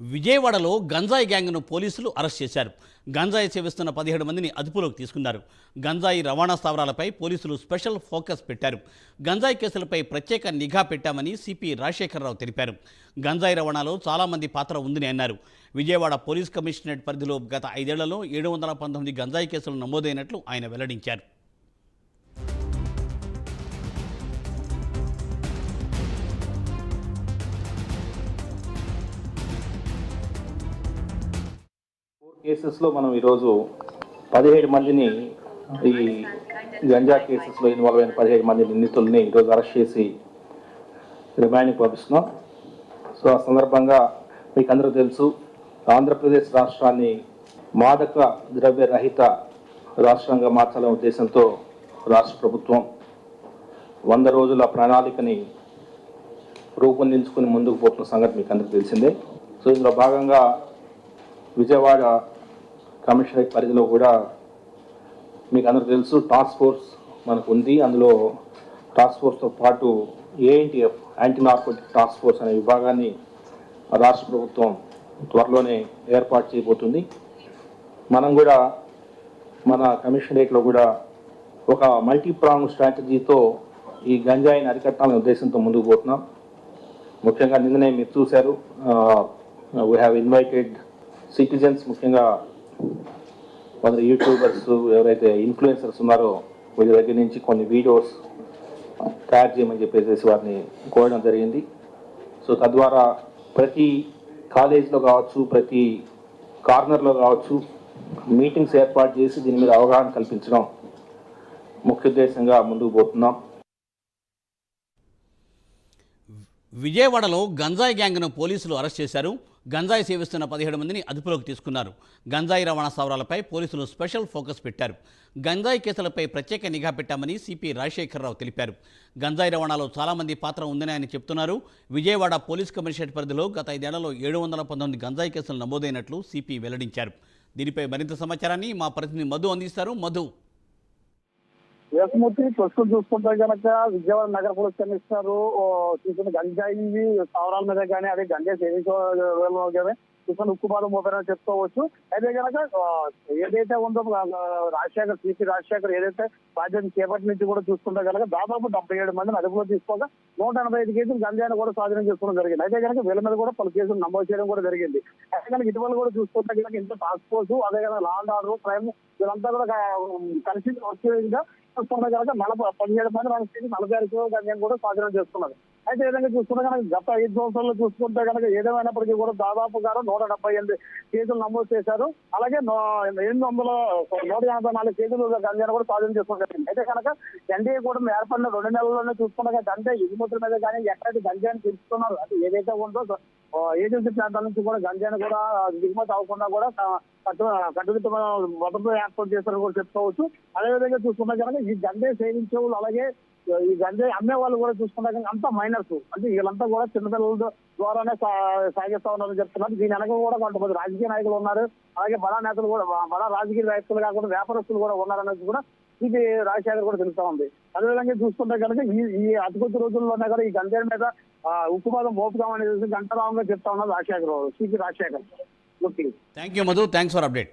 విజయవాడలో గంజాయి గ్యాంగ్ను పోలీసులు అరెస్ట్ చేశారు. గంజాయి సేవిస్తున్న పదిహేడు మందిని అదుపులోకి తీసుకున్నారు. గంజాయి రవాణా స్థావరాలపై పోలీసులు స్పెషల్ ఫోకస్ పెట్టారు. గంజాయి కేసులపై ప్రత్యేక నిఘా పెట్టామని సిపి రాజశేఖరరావు తెలిపారు. గంజాయి రవాణాలో చాలామంది పాత్ర ఉందని అన్నారు. విజయవాడ పోలీస్ కమిషనరేట్ పరిధిలో గత ఐదేళ్ళలో ఏడు వందల పంతొమ్మిది గంజాయి కేసులు నమోదైనట్లు ఆయన వెల్లడించారు. కేసెస్లో మనం ఈరోజు పదిహేడు మందిని ఈ గంజా కేసెస్లో ఇన్వాల్వ్ అయిన పదిహేడు మంది నిందితుల్ని ఈరోజు అరెస్ట్ చేసి రిమాండ్కి పంపిస్తున్నాం. సో ఆ సందర్భంగా మీకు అందరూ తెలుసు ఆంధ్రప్రదేశ్ రాష్ట్రాన్ని మాదక ద్రవ్య రహిత రాష్ట్రంగా మార్చాలనే ఉద్దేశంతో రాష్ట్ర ప్రభుత్వం వంద రోజుల ప్రణాళికని రూపొందించుకుని ముందుకు పోతున్న సంగతి మీకు అందరికీ తెలిసిందే. సో ఇందులో భాగంగా విజయవాడ కమిషనరేట్ పరిధిలో కూడా మీకు అందరూ తెలుసు టాస్క్ ఫోర్స్ మనకు ఉంది. అందులో టాస్క్ ఫోర్స్తో పాటు ANTF anti narcotic task force అనే విభాగాన్ని రాష్ట్ర ప్రభుత్వం త్వరలోనే ఏర్పాటు చేయబోతుంది. మనం కూడా మన కమిషనరేట్లో కూడా ఒక మల్టీప్రాంగ్ స్ట్రాటజీతో ఈ గంజాయిని అరికట్టాలనే ఉద్దేశంతో ముందుకు పోతున్నాం. ముఖ్యంగా నిన్ననే మీరు చూశారు వీ హ్యావ్ ఇన్వైటెడ్ సిటిజన్స్ ముఖ్యంగా కొందరు యూట్యూబర్స్ ఎవరైతే ఇన్ఫ్లుయెన్సర్స్ ఉన్నారో వీళ్ళ దగ్గర నుంచి కొన్ని వీడియోస్ తయారు చేయమని చెప్పేసి వారిని కోరడం జరిగింది. సో తద్వారా ప్రతి కాలేజ్లో కావచ్చు ప్రతి కార్నర్లో కావచ్చు మీటింగ్స్ ఏర్పాటు చేసి దీని మీద అవగాహన కల్పించడం ముఖ్య ఉద్దేశంగా ముందుకు పోతున్నాం. విజయవాడలో గంజాయి గ్యాంగ్ను పోలీసులు అరెస్ట్ చేశారు. గంజాయి సేవిస్తున్న పదిహేడు మందిని అదుపులోకి తీసుకున్నారు. గంజాయి రవాణా స్థావరాలపై పోలీసులు స్పెషల్ ఫోకస్ పెట్టారు. గంజాయి కేసులపై ప్రత్యేక నిఘా పెట్టామని సిపి రాజశేఖరరావు తెలిపారు. గంజాయి రవాణాలో చాలామంది పాత్ర ఉందని ఆయన చెప్తున్నారు. విజయవాడ పోలీస్ కమిషనరేట్ పరిధిలో గత ఐదేళ్ళలో ఏడు వందల పంతొమ్మిది గంజాయి కేసులు నమోదైనట్లు సిపి వెల్లడించారు. దీనిపై మరింత సమాచారాన్ని మా ప్రతినిధి మధు అందిస్తారు. మధు. వేసమూర్తి ప్రస్తుతం చూసుకుంటే కనుక విజయవాడ నగర పోలీస్ కమిషనర్ చూసిన గంజాయి స్థావరాల మీద కానీ అదే గంజాయి సేవించే కానీ చూసిన ఉక్కుబాదం మోపారని చెప్పుకోవచ్చు. అయితే కనుక ఏదైతే ఉందో రాజశేఖర్ సిపి రాజశేఖర్ ఏదైతే బాధ్యత చేపట్టి నుంచి కూడా చూసుకుంటే కనుక దాదాపు డెబ్బై ఏడు మందిని అదుపులో తీసుకోగా నూట ఎనభై ఐదు కేసులు గంజాయిని కూడా స్వాధీనం చేసుకోవడం జరిగింది. అయితే కనుక వీళ్ళ మీద కూడా పలు కేసులు నమోదు చేయడం కూడా జరిగింది. అయితే కనుక ఇటీవల కూడా చూసుకుంటే కనుక ఇంత టాస్క్ ఫోర్స్ అదే కనుక లా అండ్ ఆర్డర్ క్రైమ్ వీళ్ళంతా కూడా కలిసి వచ్చే విధంగా కనుక నలభై పదిహేడు మంది మనకి నలభై ఆరు కూడా స్వాధీనం చేసుకున్నది. అయితే ఏదైనా విధంగా చూసుకుంటే కనుక గత ఐదు సంవత్సరాలు చూసుకుంటే కనుక ఏదేమైనప్పటికీ కూడా దాదాపుగా నూట డెబ్బై ఎనిమిది కేసులు నమోదు చేశారు. అలాగే ఎనిమిది వందల నూట ఎనభై నాలుగు కేసులు గంజాయిని కూడా స్వాధీనం చేసుకోవడం అయితే కనుక ఎన్డీఏ కూడా ఏర్పడిన రెండు నెలల్లోనే చూసుకున్న అంటే ఎగుమతుల మీద కానీ ఎక్కడైతే గంజాన్ని పెంచుతున్నారు అది ఏదైతే ఉందో ఏజెన్సీ ప్రాంతాల నుంచి కూడా గంజాయిని కూడా దిగుమతి అవ్వకుండా కూడా కట్టుదిట్టు కట్టు భద్రత ఏర్పాటు చేస్తారని కూడా చెప్పుకోవచ్చు. అదేవిధంగా చూసుకుంటే కనుక ఈ గంజాయి సేవించే వాళ్ళు అలాగే ఈ గంజాయి అమ్మే వాళ్ళు కూడా చూసుకుంటే కనుక అంతా మైనర్స్. అంటే వీళ్ళంతా కూడా చిన్నపిల్లల ద్వారానే సా- సాగిస్తా ఉన్నారని చెప్తున్నారు. దీని వెనక కూడా కొంతమంది రాజకీయ నాయకులు ఉన్నారు. అలాగే బడా నేతలు కూడా బడా రాజకీయ నాయకులు కాకుండా వ్యాపారస్తులు కూడా ఉన్నారనేది కూడా ఇది రాజశేఖర్ కూడా తెలుస్తా ఉంది. అదేవిధంగా చూసుకుంటే కనుక ఈ ఈ అతి కొద్ది రోజుల్లోనే కూడా ఈ గంజాయి మీద ఉక్కుపాదం ఉక్కుపాదం మోపుదామనేది గంటరావంగా చెప్తా ఉన్నారు Rajasekhar CP Rajasekhar. Thank you Madhu thanks for update